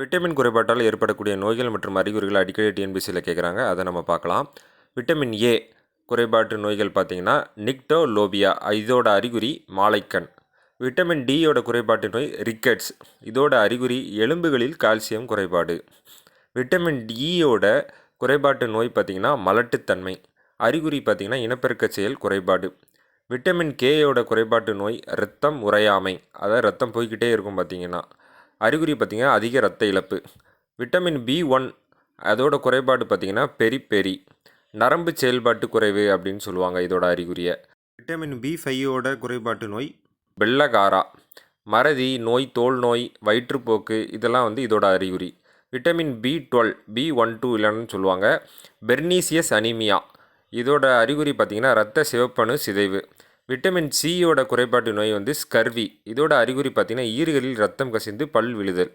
Vitamin குறைபாட்டால் ஏற்படக்கூடிய நோய்கள் மற்றும் அறிகுறிகள் அடிக்கடி டிஎன்பிசியில் கேட்குறாங்க அதை நம்ம பார்க்கலாம். விட்டமின் ஏ குறைபாட்டு நோய்கள் பார்த்தீங்கன்னா நிக்டோலோபியா இதோட அறிகுறி மாலைக்கண். விட்டமின் டியோட குறைபாட்டு நோய் ரிக்கெட்ஸ். இதோட அறிகுறி எலும்புகளில் கால்சியம் குறைபாடு. விட்டமின் டியோட குறைபாட்டு நோய் பார்த்திங்கன்னா மலட்டுத்தன்மை. அறிகுறி பார்த்திங்கன்னா இனப்பெருக்க செயல் குறைபாடு. விட்டமின் கேயோட குறைபாட்டு நோய் இரத்தம் உறையாமை. அதாவது ரத்தம் போய்கிட்டே இருக்கும் பார்த்திங்கன்னா அறிகுறி பார்த்திங்கன்னா அதிக இரத்த இழப்பு. விட்டமின் பி ஒன் அதோட குறைபாடு பார்த்திங்கன்னா பெரி பெரி நரம்பு செயல்பாட்டு குறைவு அப்படின்னு சொல்லுவாங்க இதோட அறிகுறியை. விட்டமின் பி ஃபைவோட குறைபாட்டு நோய்? வெள்ளகாரா மறதி நோய் தோல் நோய் வயிற்றுப்போக்கு இதெல்லாம் வந்து இதோட அறிகுறி. Vitamin B twelve B one two இல்லைன்னு சொல்லுவாங்க. பெர்னீசியஸ் அனீமியா இதோட அறிகுறி பார்த்திங்கன்னா இரத்த சிவப்பணு சிதைவு. விட்டமின் சியோட குறைபாட்டு நோய் வந்து ஸ்கர்வி. இதோட அறிகுறி பார்த்திங்கன்னா ஈறுகளில் ரத்தம் கசிந்து பல் விழுதல்.